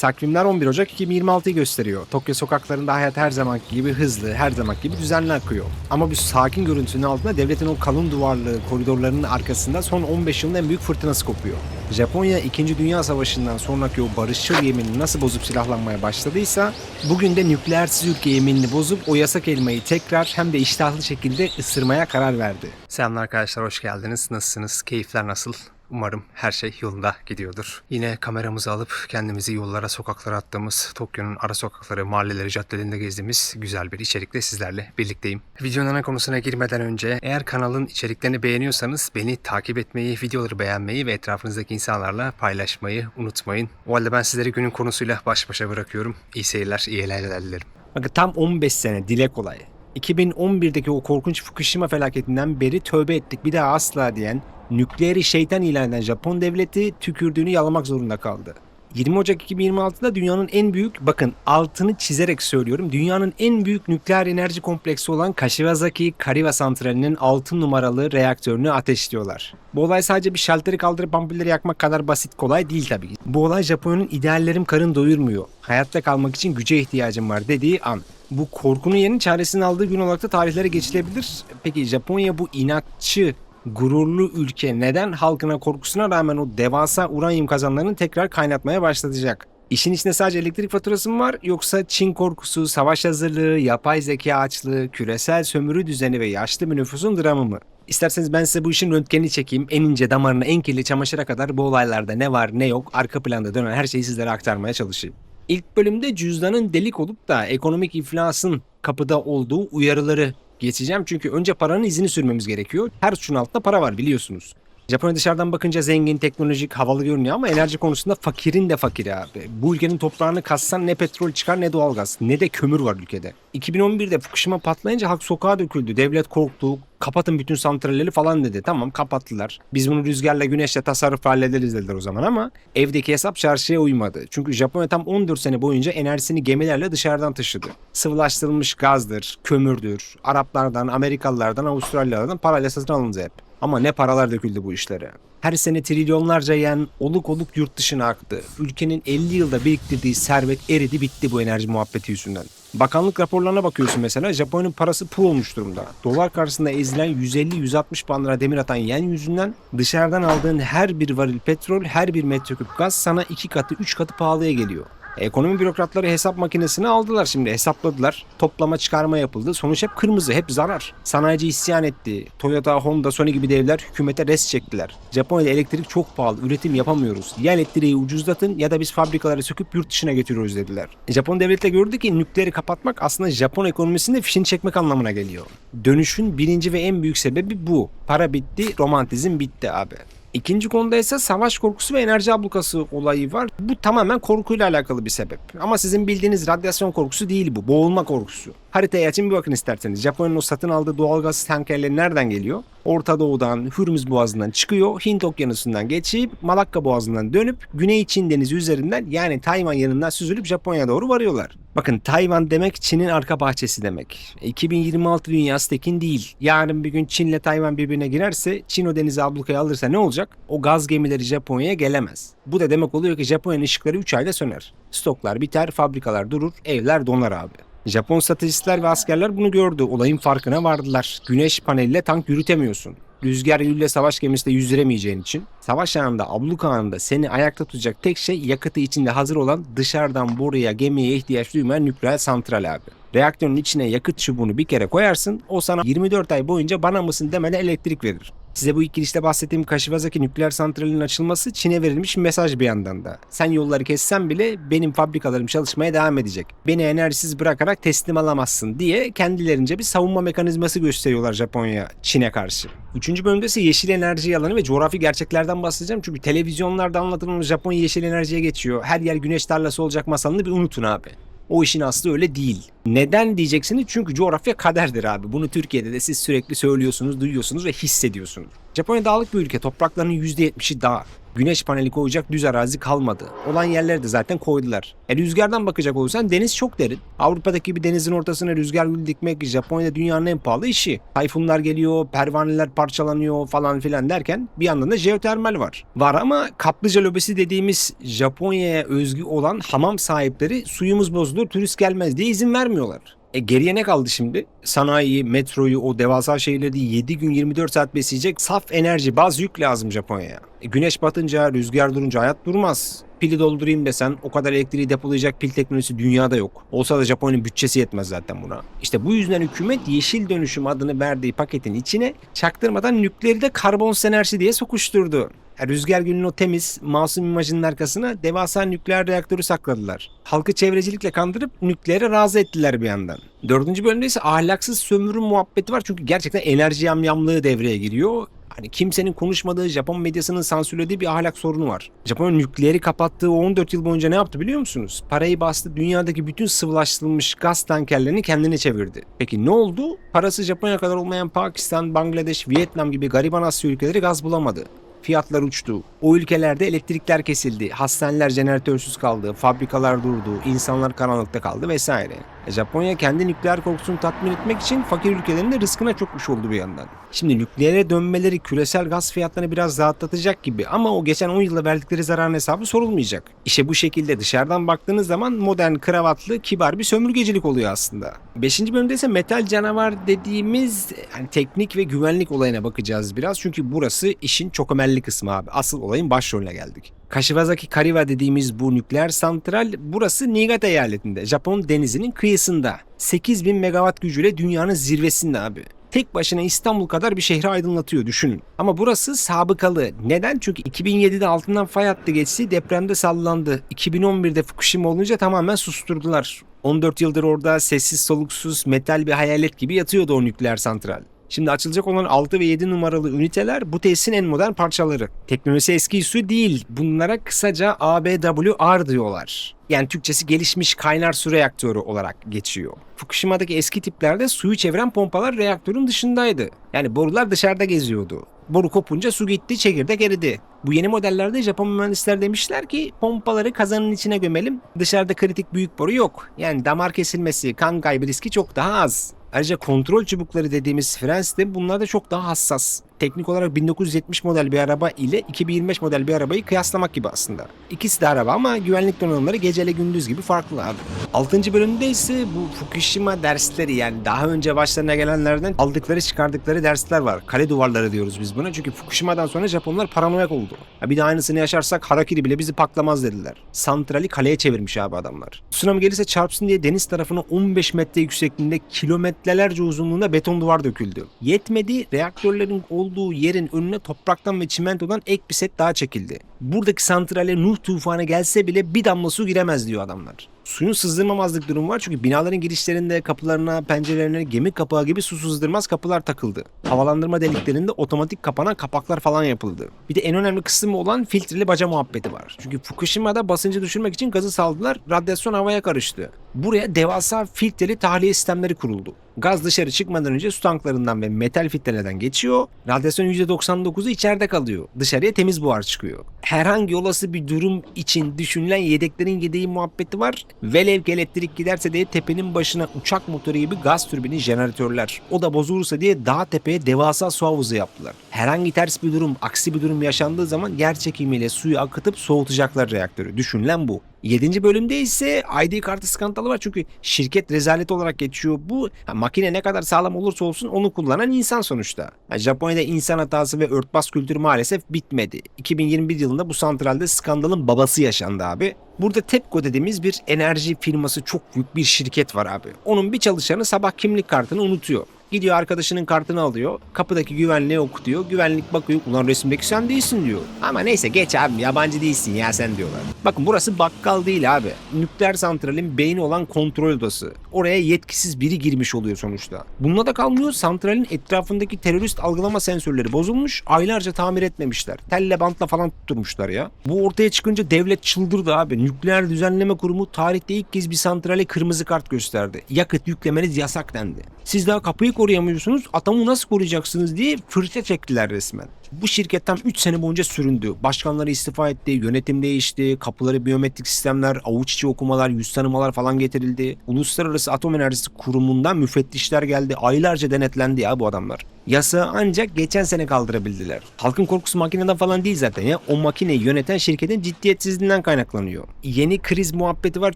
Takvimler 11 Ocak 2026'yı gösteriyor. Tokyo sokaklarında hayat her zamanki gibi hızlı, her zamanki gibi düzenli akıyor. Ama bu sakin görüntünün altında devletin o kalın duvarlı koridorlarının arkasında son 15 yılın en büyük fırtınası kopuyor. Japonya 2. Dünya Savaşı'ndan sonraki o barışçıl yeminini nasıl bozup silahlanmaya başladıysa bugün de nükleersiz ülke yeminini bozup o yasak elmayı tekrar hem de iştahlı şekilde ısırmaya karar verdi. Selamlar arkadaşlar hoş geldiniz. Nasılsınız? Keyifler nasıl? Umarım her şey yolunda gidiyordur. Yine kameramızı alıp kendimizi yollara, sokaklara attığımız, Tokyo'nun ara sokakları, mahalleleri, caddelerinde gezdiğimiz güzel bir içerikle sizlerle birlikteyim. Videonun ana konusuna girmeden önce eğer kanalın içeriklerini beğeniyorsanız beni takip etmeyi, videoları beğenmeyi ve etrafınızdaki insanlarla paylaşmayı unutmayın. O halde ben sizleri günün konusuyla baş başa bırakıyorum. İyi seyirler, iyi eğlenceler dilerim. Bakın tam 15 sene dile kolay. 2011'deki o korkunç Fukushima felaketinden beri tövbe ettik bir daha asla diyen nükleeri şeytan ilan eden Japon devleti tükürdüğünü yalamak zorunda kaldı. 20 Ocak 2026'da dünyanın en büyük, bakın altını çizerek söylüyorum, dünyanın en büyük nükleer enerji kompleksi olan Kashiwazaki Kariwa Santrali'nin 6 numaralı reaktörünü ateşliyorlar. Bu olay sadece bir şalteri kaldırıp ampulleri yakmak kadar basit kolay değil tabii. Bu olay Japonya'nın ideallerim karın doyurmuyor, hayatta kalmak için güce ihtiyacım var dediği an. Bu korkunun yerine çaresini aldığı gün olarak da tarihlere geçilebilir. Peki Japonya bu inatçı gururlu ülke neden halkına korkusuna rağmen o devasa uranyum kazanlarını tekrar kaynatmaya başlatacak? İşin içinde sadece elektrik faturası mı var yoksa Çin korkusu, savaş hazırlığı, yapay zeka açlığı, küresel sömürü düzeni ve yaşlı bir nüfusun dramı mı? İsterseniz ben size bu işin röntgenini çekeyim. En ince damarına, en kirli çamaşıra kadar bu olaylarda ne var ne yok, arka planda dönen her şeyi sizlere aktarmaya çalışayım. İlk bölümde cüzdanın delik olup da ekonomik iflasın kapıda olduğu uyarıları geçeceğim. Çünkü önce paranın izini sürmemiz gerekiyor. Her suçun altında para var biliyorsunuz. Japonya dışarıdan bakınca zengin, teknolojik, havalı görünüyor ama enerji konusunda fakirin de fakiri abi. Bu ülkenin toprağını kazsan ne petrol çıkar ne doğalgaz ne de kömür var ülkede. 2011'de Fukushima patlayınca halk sokağa döküldü. Devlet korktu. Kapatın bütün santralleri falan dedi. Tamam kapattılar. Biz bunu rüzgarla güneşle tasarruf hallederiz dediler o zaman ama evdeki hesap çarşıya uymadı. Çünkü Japonya tam 14 sene boyunca enerjisini gemilerle dışarıdan taşıdı. Sıvılaştırılmış gazdır, kömürdür, Araplardan, Amerikalılardan, Avustralyalılardan parayla satın alındı hep. Ama ne paralar döküldü bu işlere. Her sene trilyonlarca yen oluk oluk yurt dışına aktı. Ülkenin 50 yılda biriktirdiği servet eridi bitti bu enerji muhabbeti yüzünden. Bakanlık raporlarına bakıyorsun mesela Japonya'nın parası pul olmuş durumda. Dolar karşısında ezilen 150-160 pound lira demir atan yen yüzünden dışarıdan aldığın her bir varil petrol, her bir metreküp gaz sana iki katı, üç katı pahalıya geliyor. Ekonomi bürokratları hesap makinesini aldılar şimdi hesapladılar. Toplama çıkarma yapıldı. Sonuç hep kırmızı, hep zarar. Sanayici isyan etti. Toyota, Honda, Sony gibi devler hükümete res çektiler. Japonya'da elektrik çok pahalı, üretim yapamıyoruz. Ya elektriği ucuzlatın ya da biz fabrikaları söküp yurt dışına götürüyoruz dediler. Japon devleti de gördü ki nükleeri kapatmak aslında Japon ekonomisinde fişini çekmek anlamına geliyor. Dönüşün birinci ve en büyük sebebi bu. Para bitti, romantizm bitti abi. İkinci konuda ise savaş korkusu ve enerji ablukası olayı var. Bu tamamen korkuyla alakalı bir sebep. Ama sizin bildiğiniz radyasyon korkusu değil bu. Boğulma korkusu. Haritaya açın bir bakın isterseniz. Japonya'nın o satın aldığı doğalgaz tankerleri nereden geliyor? Orta Doğu'dan, Hürmüz Boğazı'ndan çıkıyor. Hint Okyanusu'ndan geçip Malakka Boğazı'ndan dönüp Güney Çin Denizi üzerinden yani Tayvan yanından süzülüp Japonya'ya doğru varıyorlar. Bakın Tayvan demek Çin'in arka bahçesi demek. 2026 dünyası tekin değil. Yarın bir gün Çin'le Tayvan birbirine girerse Çin o denizi ablukaya alırsa ne olacak? O gaz gemileri Japonya'ya gelemez. Bu da demek oluyor ki Japonya'nın ışıkları 3 ayda söner. Stoklar biter, fabrikalar durur, evler donar abi. Japon stratejistler ve askerler bunu gördü. Olayın farkına vardılar. Güneş paneliyle tank yürütemiyorsun. Rüzgar yülle savaş gemisiyle yüzdüremeyeceğin için savaş anında, abluk anında seni ayakta tutacak tek şey yakıtı içinde hazır olan dışarıdan boruya, gemiye ihtiyaç duymayan nükleer santral abi. Reaktörün içine yakıt çubuğunu bir kere koyarsın o sana 24 ay boyunca bana mısın demeden elektrik verir. Size bu ilk girişte bahsettiğim Kashiwazaki nükleer santralinin açılması Çin'e verilmiş mesaj bir yandan da. Sen yolları kessen bile benim fabrikalarım çalışmaya devam edecek. Beni enerjisiz bırakarak teslim alamazsın diye kendilerince bir savunma mekanizması gösteriyorlar Japonya Çin'e karşı. Üçüncü bölümde ise yeşil enerji alanı ve coğrafi gerçeklerden bahsedeceğim. Çünkü televizyonlarda anlatılan Japonya yeşil enerjiye geçiyor. Her yer güneş tarlası olacak masalını bir unutun abi. O işin aslı öyle değil. Neden diyeceksiniz? Çünkü coğrafya kaderdir abi. Bunu Türkiye'de de siz sürekli söylüyorsunuz, duyuyorsunuz ve hissediyorsunuz. Japonya dağlık bir ülke. Topraklarının %70'i dağ. Güneş paneli koyacak düz arazi kalmadı. Olan yerleri de zaten koydular. E rüzgardan bakacak olursan deniz çok derin. Avrupa'daki bir denizin ortasına rüzgar gülü dikmek Japonya'da dünyanın en pahalı işi. Tayfunlar geliyor, pervaneler parçalanıyor falan filan derken bir yandan da jeotermal var. Var ama kaplıca lobisi dediğimiz Japonya'ya özgü olan hamam sahipleri suyumuz bozulur turist gelmez diye izin vermiyorlar. E geriye ne kaldı şimdi? Sanayiyi, metroyu, o devasa şehirleri 7 gün 24 saat besleyecek saf enerji, baz yük lazım Japonya'ya. E güneş batınca, rüzgar durunca hayat durmaz. Pili doldurayım desen o kadar elektriği depolayacak pil teknolojisi dünyada yok. Olsa da Japonya'nın bütçesi yetmez zaten buna. İşte bu yüzden hükümet yeşil dönüşüm adını verdiği paketin içine çaktırmadan nükleeri de karbon enerji diye sokuşturdu. Rüzgar Gülü'nün o temiz, masum imajının arkasına devasa nükleer reaktörü sakladılar. Halkı çevrecilikle kandırıp nükleere razı ettiler bir yandan. Dördüncü bölümde ise ahlaksız sömürü muhabbeti var çünkü gerçekten enerji yamyamlığı devreye giriyor. Hani kimsenin konuşmadığı Japon medyasının sansürlediği bir ahlak sorunu var. Japonya nükleeri kapattığı o 14 yıl boyunca ne yaptı biliyor musunuz? Parayı bastı dünyadaki bütün sıvılaştırılmış gaz tankerlerini kendine çevirdi. Peki ne oldu? Parası Japonya kadar olmayan Pakistan, Bangladeş, Vietnam gibi gariban Asya ülkeleri gaz bulamadı. Fiyatlar uçtu. O ülkelerde elektrikler kesildi. Hastaneler jeneratörsüz kaldı. Fabrikalar durdu. insanlar karanlıkta kaldı vesaire. E, Japonya kendi nükleer korkusunu tatmin etmek için fakir ülkelerin de rızkına çökmüş oldu bir yandan. Şimdi nükleere dönmeleri küresel gaz fiyatlarını biraz rahatlatacak gibi ama o geçen 10 yılda verdikleri zararın hesabı sorulmayacak. İşte bu şekilde dışarıdan baktığınız zaman modern, kravatlı, kibar bir sömürgecilik oluyor aslında. 5. bölümde ise metal canavar dediğimiz hani teknik ve güvenlik olayına bakacağız biraz. Çünkü burası işin çok ömelli kısmı abi. Asıl olayın başrolüne geldik. Kashiwazaki Kariwa dediğimiz bu nükleer santral burası Niigata eyaletinde. Japon denizinin kıyısında. 8000 megawatt gücüyle dünyanın zirvesinde abi. Tek başına İstanbul kadar bir şehri aydınlatıyor düşünün. Ama burası sabıkalı. Neden? Çünkü 2007'de altından fay hattı geçti depremde sallandı. 2011'de Fukushima olunca tamamen susturdular. 14 yıldır orada sessiz soluksuz metal bir hayalet gibi yatıyordu o nükleer santral. Şimdi açılacak olan 6 ve 7 numaralı üniteler bu tesisin en modern parçaları. Teknolojisi eski su değil. Bunlara kısaca ABWR diyorlar. Yani Türkçesi gelişmiş kaynar su reaktörü olarak geçiyor. Fukushima'daki eski tiplerde suyu çeviren pompalar reaktörün dışındaydı. Yani borular dışarıda geziyordu. Boru kopunca su gitti, çekirdek eridi. Bu yeni modellerde Japon mühendisler demişler ki pompaları kazanın içine gömelim. Dışarıda kritik büyük boru yok. Yani damar kesilmesi, kan kaybı riski çok daha az. Ayrıca kontrol çubukları dediğimiz fren sistemi bunlar da çok daha hassas. Teknik olarak 1970 model bir araba ile 2025 model bir arabayı kıyaslamak gibi aslında. İkisi de araba ama güvenlik donanımları geceyle gündüz gibi farklı abi. 6. bölümde ise bu Fukushima dersleri yani daha önce başlarına gelenlerden aldıkları çıkardıkları dersler var. Kale duvarları diyoruz biz buna çünkü Fukushima'dan sonra Japonlar paranoyak oldu. Ya bir de aynısını yaşarsak Harakiri bile bizi paklamaz dediler. Santrali kaleye çevirmiş abi adamlar. Tsunami gelirse çarpsın diye deniz tarafına 15 metre yüksekliğinde kilometrelerce uzunluğunda beton duvar döküldü. Yetmedi reaktörlerin olduğu yerin önüne topraktan ve çimentodan ek bir set daha çekildi. Buradaki santrale Nuh tufanı gelse bile bir damla su giremez diyor adamlar. Suyun sızdırmamazlık durumu var çünkü binaların girişlerinde kapılarına, pencerelerine gemi kapağı gibi su sızdırmaz kapılar takıldı. Havalandırma deliklerinde otomatik kapanan kapaklar falan yapıldı. Bir de en önemli kısmı olan filtreli baca muhabbeti var. Çünkü Fukushima'da basıncı düşürmek için gazı saldılar, radyasyon havaya karıştı. Buraya devasa filtreli tahliye sistemleri kuruldu. Gaz dışarı çıkmadan önce su tanklarından ve metal filtreleden geçiyor. Radyasyon %99'u içeride kalıyor. Dışarıya temiz buhar çıkıyor. Herhangi olası bir durum için düşünülen yedeklerin yedeği muhabbeti var. Velev ki elektrik giderse diye tepenin başına uçak motoru gibi gaz türbini jeneratörler. O da bozulursa diye dağ tepeye devasa su havuzu yaptılar. Herhangi ters bir durum, aksi bir durum yaşandığı zaman yer çekimiyle suyu akıtıp soğutacaklar reaktörü. Düşünülen bu. 7. bölümde ise ID kartı skandalı var çünkü şirket rezalet olarak geçiyor. Bu makine ne kadar sağlam olursa olsun onu kullanan insan sonuçta. Ha, Japonya'da insan hatası ve örtbas kültürü maalesef bitmedi. 2021 yılında bu santralde skandalın babası yaşandı abi. Burada TEPCO dediğimiz bir enerji firması çok büyük bir şirket var abi. Onun bir çalışanı sabah kimlik kartını unutuyor. Gidiyor arkadaşının kartını alıyor. Kapıdaki güvenliğe okutuyor. Güvenlik bakıyor. Ulan resimdeki sen değilsin diyor. Ama neyse geç abi yabancı değilsin ya sen diyorlar. Bakın burası bakkal değil abi. Nükleer santralin beyni olan kontrol odası. Oraya yetkisiz biri girmiş oluyor sonuçta. Bununla da kalmıyor. Santralin etrafındaki terörist algılama sensörleri bozulmuş. Aylarca tamir etmemişler. Telle bantla falan tutturmuşlar ya. Bu ortaya çıkınca devlet çıldırdı abi. Nükleer Düzenleme Kurumu tarihte ilk kez bir santrale kırmızı kart gösterdi. Yakıt yüklemeniz yasak dendi. Siz daha kapıyı koruyamıyorsunuz, atomu nasıl koruyacaksınız diye fırça çektiler resmen. Bu şirket tam 3 sene boyunca süründü. Başkanları istifa etti, yönetim değişti, kapıları biyometrik sistemler, avuç içi okumalar, yüz tanımalar falan getirildi. Uluslararası Atom Enerjisi Kurumu'ndan müfettişler geldi. Aylarca denetlendi ya bu adamlar. Yasağı ancak geçen sene kaldırabildiler. Halkın korkusu makineden falan değil zaten ya. O makineyi yöneten şirketin ciddiyetsizliğinden kaynaklanıyor. Yeni kriz muhabbeti var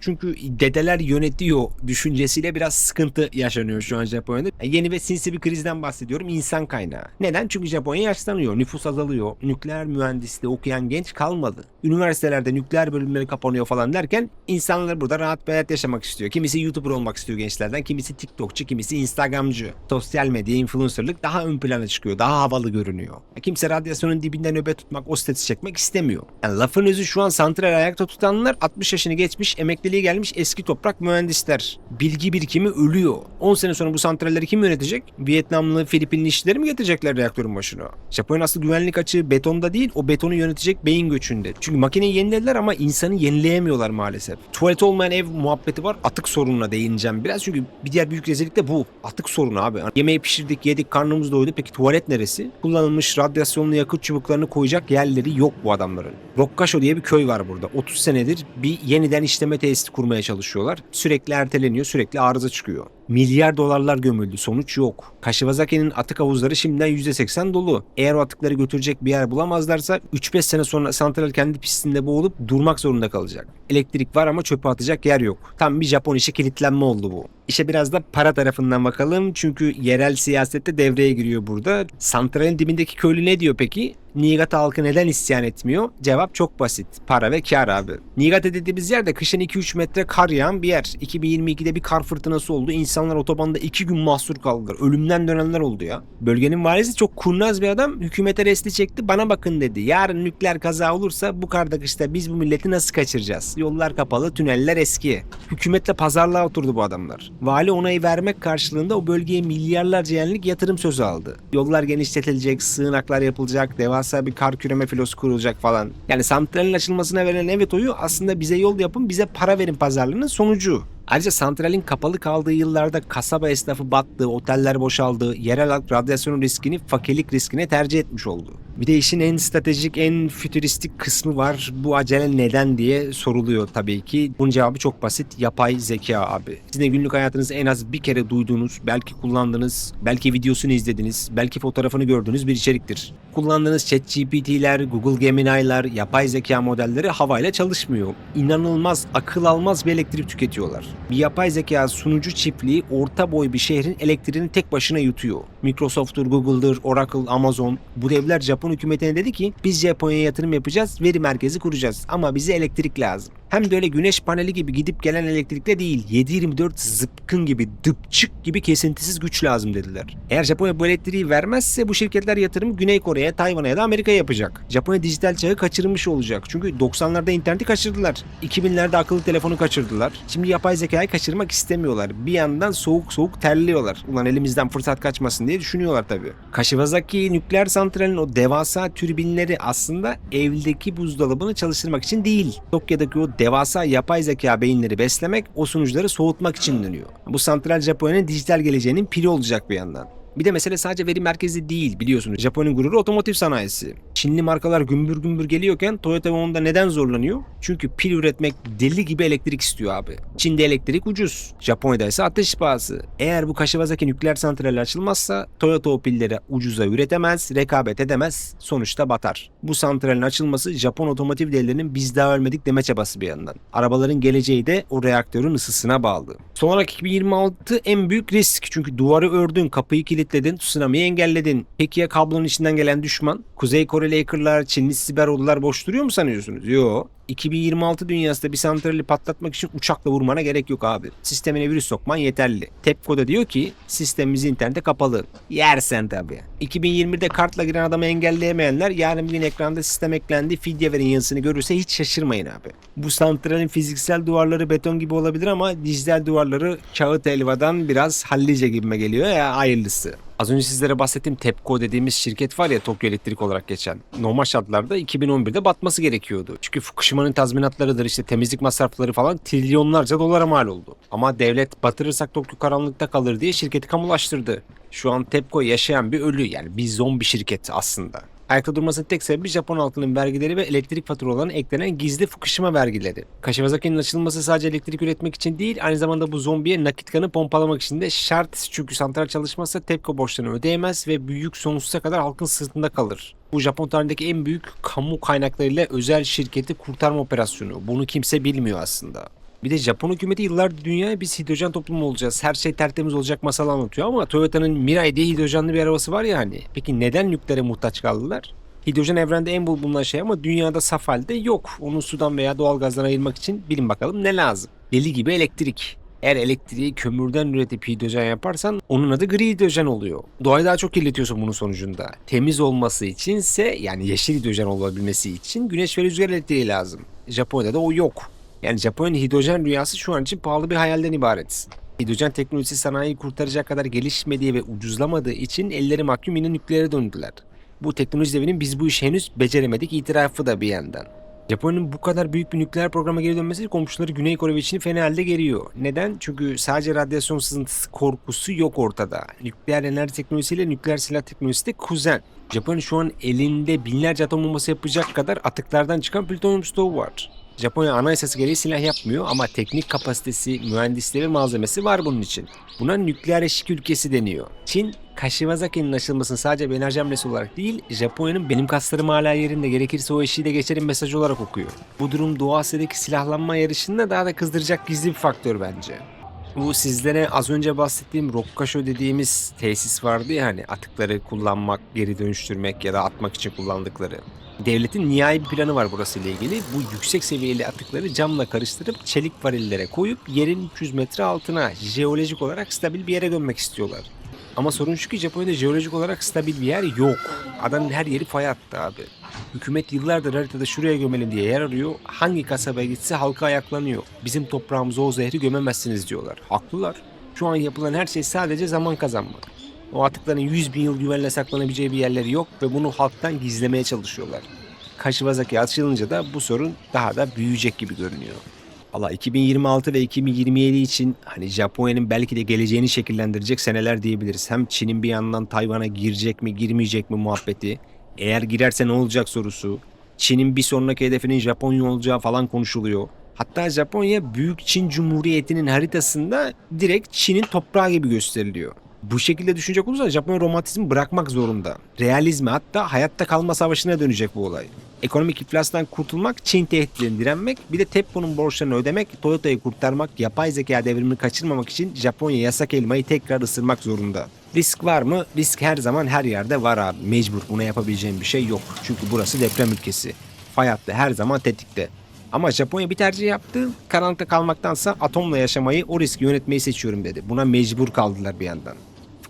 çünkü dedeler yönetiyor düşüncesiyle biraz sıkıntı yaşanıyor şu an Japonya'da. Yeni ve sinsi bir krizden bahsediyorum. İnsan kaynağı. Neden? Çünkü Japonya yaşlanıyor. Nüfus azalıyor. Nükleer mühendisliği okuyan genç kalmadı. Üniversitelerde nükleer bölümleri kapanıyor falan derken insanlar burada rahat bir hayat yaşamak istiyor. Kimisi YouTuber olmak istiyor gençlerden. Kimisi TikTokçu, kimisi Instagramcı. Sosyal medya, influencerlık daha ön plana çıkıyor. Daha havalı görünüyor. Kimse radyasyonun dibinde nöbet tutmak, o sesi çekmek istemiyor. Yani lafın özü şu an santral ayakta tutanlar 60 yaşını geçmiş, emekliliğe gelmiş eski toprak mühendisler. Bilgi birikimi ölüyor. 10 sene sonra bu santralleri kim yönetecek? Vietnamlı, Filipinli işçileri mi getirecekler reaktörün başına? Japonya'nın asıl güvenlik açığı betonda değil, o betonu yönetecek beyin göçünde. Çünkü makineyi yenilediler ama insanı yenileyemiyorlar maalesef. Tuvalet olmayan ev muhabbeti var. Atık sorununa değineceğim biraz. Çünkü bir diğer büyük rezillik de bu. Atık sorunu abi. Yemeği pişirdik, yedik, karnımız doydu. Peki tuvalet neresi? Kullanılmış radyasyonlu yakıt çubuklarını koyacak yerleri yok bu adamların. Rokkaşo diye bir köy var burada. 30 senedir bir yeniden işleme tesisi kurmaya çalışıyorlar. Sürekli erteleniyor, sürekli arıza çıkıyor. Milyar dolarlar gömüldü. Sonuç yok. Kashiwazaki'nin atık havuzları şimdiden %80 dolu. Eğer o atıkları götürecek bir yer bulamazlarsa 3-5 sene sonra santral kendi pistinde boğulup durmak zorunda kalacak. Elektrik var ama çöpe atacak yer yok. Tam bir Japon işi kilitlenme oldu bu. İşe biraz da para tarafından bakalım. Çünkü yerel siyasette devreye giriyor burada. Santralin dibindeki köylü ne diyor peki? Niigata halkı neden isyan etmiyor? Cevap çok basit. Para ve kar abi. Niigata dediğimiz yerde kışın 2-3 metre kar yağan bir yer. 2022'de bir kar fırtınası oldu. İnsanlar otobanda 2 gün mahsur kaldılar. Ölümden dönenler oldu ya. Bölgenin valisi çok kurnaz bir adam. Hükümete resti çekti. Bana bakın dedi. Yarın nükleer kaza olursa bu karda kışta biz bu milleti nasıl kaçıracağız? Yollar kapalı, tüneller eski. Hükümetle pazarlığa oturdu bu adamlar. Vali onayı vermek karşılığında o bölgeye milyarlarca yenlik yatırım sözü aldı. Yollar genişletilecek, sığınaklar yapılacak, devasa bir kar küreme filosu kurulacak falan. Yani santralin açılmasına verilen evet oyu aslında bize yol yapın, bize para verin pazarlığının sonucu. Ayrıca santralin kapalı kaldığı yıllarda kasaba esnafı battı, oteller boşaldı, yerel halk radyasyon riskini fakirlik riskine tercih etmiş oldu. Bir de işin en stratejik, en fütüristik kısmı var. Bu acele neden diye soruluyor tabii ki. Bunun cevabı çok basit. Yapay zeka abi. Sizin günlük hayatınızda en az bir kere duyduğunuz, belki kullandığınız, belki videosunu izlediniz, belki fotoğrafını gördüğünüz bir içeriktir. Kullandığınız ChatGPT'ler, Google Gemini'ler, yapay zeka modelleri havayla çalışmıyor. İnanılmaz, akıl almaz bir elektrik tüketiyorlar. Bir yapay zeka sunucu çiftliği orta boy bir şehrin elektriğini tek başına yutuyor. Microsoft'tur, Google'dır, Oracle, Amazon. Bu devler Japon hükümetine dedi ki biz Japonya'ya yatırım yapacağız, veri merkezi kuracağız ama bize elektrik lazım. Hem de öyle güneş paneli gibi gidip gelen elektrikle değil 7-24 zıpkın gibi dıpçık gibi kesintisiz güç lazım dediler. Eğer Japonya bu elektriği vermezse bu şirketler yatırımı Güney Kore'ye, Tayvan'a ya da Amerika'ya yapacak. Japonya dijital çağı kaçırmış olacak. Çünkü 90'larda interneti kaçırdılar. 2000'lerde akıllı telefonu kaçırdılar. Şimdi yapay zekayı kaçırmak istemiyorlar. Bir yandan soğuk soğuk terliyorlar. Ulan elimizden fırsat kaçmasın diye düşünüyorlar tabii. Kashiwazaki nükleer santralin o devasa türbinleri aslında evdeki buzdolabını çalıştırmak için değil. Tokyo'daki o devasa yapay zeka beyinleri beslemek, o sunucuları soğutmak için dönüyor. Bu santral Japonya'nın dijital geleceğinin pili olacak bir yandan. Bir de mesele sadece veri merkezi değil biliyorsunuz. Japonya'nın gururu otomotiv sanayisi. Çinli markalar gümbür gümbür geliyorken Toyota ve Honda neden zorlanıyor? Çünkü pil üretmek deli gibi elektrik istiyor abi. Çin'de elektrik ucuz. Japonya'da ise ateş pahası. Eğer bu Kashiwazaki nükleer santrali açılmazsa Toyota o pilleri ucuza üretemez, rekabet edemez, sonuçta batar. Bu santralin açılması Japon otomotiv devlerinin biz daha ölmedik deme çabası bir yandan. Arabaların geleceği de o reaktörün ısısına bağlı. Son olarak 2026 en büyük risk. Çünkü duvarı ördün, kapıyı kilitledin, tsunami'yi engelledin. Peki ya kablonun içinden gelen düşman? Kuzey Koreli hackerlar, Çinli siber ordular boş duruyor mu sanıyorsunuz? Yo. 2026 dünyasında bir santrali patlatmak için uçakla vurmana gerek yok abi. Sistemine virüs sokman yeterli. Tepco da diyor ki sistemimiz internete kapalı. Yersen tabi. 2020'de kartla giren adamı engelleyemeyenler yarın bir gün ekranda sistem eklendi fidye verin yazısını görürse hiç şaşırmayın abi. Bu santralin fiziksel duvarları beton gibi olabilir ama dijital duvarları kağıt helvadan biraz hallice gibime geliyor ya hayırlısı. Az önce sizlere bahsettiğim TEPCO dediğimiz şirket var ya Tokyo Elektrik olarak geçen. Normal şartlarda 2011'de batması gerekiyordu. Çünkü Fukushima'nın tazminatlarıdır işte temizlik masrafları falan trilyonlarca dolara mal oldu. Ama devlet batırırsak Tokyo karanlıkta kalır diye şirketi kamulaştırdı. Şu an TEPCO yaşayan bir ölü yani bir zombi şirket aslında. Ayakta durmasının tek sebebi Japon halkının vergileri ve elektrik faturalarına eklenen gizli Fukushima vergileri. Kashiwazaki'nin açılması sadece elektrik üretmek için değil, aynı zamanda bu zombiye nakit kanı pompalamak için de şart. Çünkü santral çalışmazsa TEPCO borçlarını ödeyemez ve büyük sonsuza kadar halkın sırtında kalır. Bu Japon tarihindeki en büyük kamu kaynaklarıyla özel şirketi kurtarma operasyonu. Bunu kimse bilmiyor aslında. Bir de Japon hükümeti yıllardır dünyaya biz hidrojen toplumu olacağız, her şey tertemiz olacak masal anlatıyor ama Toyota'nın Mirai diye hidrojenli bir arabası var ya hani. Peki neden nükleere muhtaç kaldılar? Hidrojen evrende en bulunan şey ama dünyada saf halde yok. Onu sudan veya doğalgazdan ayırmak için bilin bakalım ne lazım? Deli gibi elektrik. Eğer elektriği kömürden üretip hidrojen yaparsan onun adı gri hidrojen oluyor. Doğayı daha çok kirletiyorsun bunun sonucunda. Temiz olması içinse yani yeşil hidrojen olabilmesi için güneş ve rüzgar elektriği lazım. Japonya'da da o yok. Yani Japonya'nın hidrojen rüyası şu an için pahalı bir hayalden ibaret. Hidrojen teknolojisi sanayiyi kurtaracak kadar gelişmediği ve ucuzlamadığı için elleri mahkum yine nükleere döndüler. Bu teknoloji devinin biz bu işi henüz beceremedik itirafı da bir yandan. Japonya'nın bu kadar büyük bir nükleer programa geri dönmesi komşuları Güney Kore ve Çin'i fena halde geriyor. Neden? Çünkü sadece radyasyon sızıntısı korkusu yok ortada. Nükleer enerji teknolojisiyle nükleer silah teknolojisi de kuzen. Japonya şu an elinde binlerce atom bombası yapacak kadar atıklardan çıkan plütonyum stoğu var. Japonya anayasası gereği silah yapmıyor ama teknik kapasitesi, mühendisleri malzemesi var bunun için. Buna nükleer eşik ülkesi deniyor. Çin, Kashiwazaki'nin açılmasını sadece bir enerji hamlesi olarak değil, Japonya'nın benim kaslarım hala yerinde gerekirse o eşiği de geçerim mesajı olarak okuyor. Bu durum Doğu Asya'daki silahlanma yarışında daha da kızdıracak gizli bir faktör bence. Bu sizlere az önce bahsettiğim Rokkasho dediğimiz tesis vardı ya hani atıkları kullanmak, geri dönüştürmek ya da atmak için kullandıkları. Devletin nihai bir planı var burası ile ilgili. Bu yüksek seviyeli atıkları camla karıştırıp çelik varillere koyup yerin 300 metre altına jeolojik olarak stabil bir yere gömmek istiyorlar. Ama sorun şu ki Japonya'da jeolojik olarak stabil bir yer yok. Adamın her yeri fay attı abi. Hükümet yıllardır haritada şuraya gömelim diye yer arıyor. Hangi kasabaya gitse halka ayaklanıyor. Bizim toprağımıza o zehri gömemezsiniz diyorlar. Haklılar. Şu an yapılan her şey sadece zaman kazanmak. O atıkların 100 bin yıl güvenle saklanabileceği bir yerleri yok ve bunu halktan gizlemeye çalışıyorlar. Kashiwazaki açılınca da bu sorun daha da büyüyecek gibi görünüyor. Valla 2026 ve 2027 için hani Japonya'nın belki de geleceğini şekillendirecek seneler diyebiliriz. Hem Çin'in bir yandan Tayvan'a girecek mi girmeyecek mi muhabbeti. Eğer girerse ne olacak sorusu. Çin'in bir sonraki hedefinin Japonya olacağı falan konuşuluyor. Hatta Japonya Büyük Çin Cumhuriyeti'nin haritasında direkt Çin'in toprağı gibi gösteriliyor. Bu şekilde düşünecek olursa Japonya romantizmi bırakmak zorunda. Realizme hatta hayatta kalma savaşına dönecek bu olay. Ekonomik iflasdan kurtulmak, Çin tehditlerine direnmek, bir de TEPCO'nun borçlarını ödemek, Toyota'yı kurtarmak, yapay zeka devrimini kaçırmamak için Japonya yasak elmayı tekrar ısırmak zorunda. Risk var mı? Risk her zaman her yerde var abi. Mecbur buna yapabileceğim bir şey yok. Çünkü burası deprem ülkesi. Fay hattı her zaman tetikte. Ama Japonya bir tercih yaptı. Karanlıkta kalmaktansa atomla yaşamayı, o riski yönetmeyi seçiyorum dedi. Buna mecbur kaldılar bir yandan.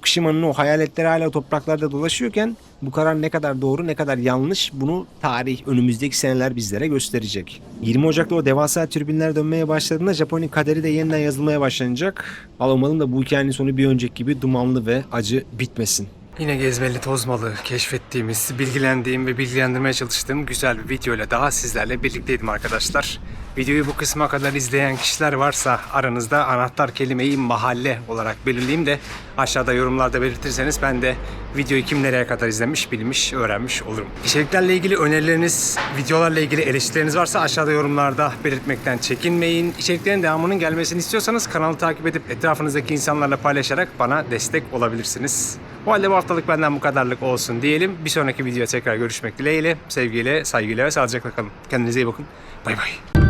Fukushima'nın o hayaletleri hala topraklarda dolaşıyorken bu karar ne kadar doğru ne kadar yanlış bunu tarih önümüzdeki seneler bizlere gösterecek. 20 Ocak'ta o devasa türbinler dönmeye başladığında Japonya'nın kaderi de yeniden yazılmaya başlanacak. Al umalım da bu hikayenin sonu bir önceki gibi dumanlı ve acı bitmesin. Yine gezmeli tozmalı keşfettiğimiz, bilgilendiğim ve bilgilendirmeye çalıştığım güzel bir video ile daha sizlerle birlikteydim arkadaşlar. Videoyu bu kısma kadar izleyen kişiler varsa aranızda anahtar kelimeyi mahalle olarak belirleyeyim de aşağıda yorumlarda belirtirseniz ben de videoyu kim nereye kadar izlemiş, bilmiş, öğrenmiş olurum. İçeriklerle ilgili önerileriniz, videolarla ilgili eleştirileriniz varsa aşağıda yorumlarda belirtmekten çekinmeyin. İçeriklerin devamının gelmesini istiyorsanız kanalı takip edip etrafınızdaki insanlarla paylaşarak bana destek olabilirsiniz. O halde bu haftalık benden bu kadarlık olsun diyelim. Bir sonraki videoya tekrar görüşmek dileğiyle. Sevgiyle, saygıyla ve sağlıcakla kalın. Kendinize iyi bakın. Bay bay.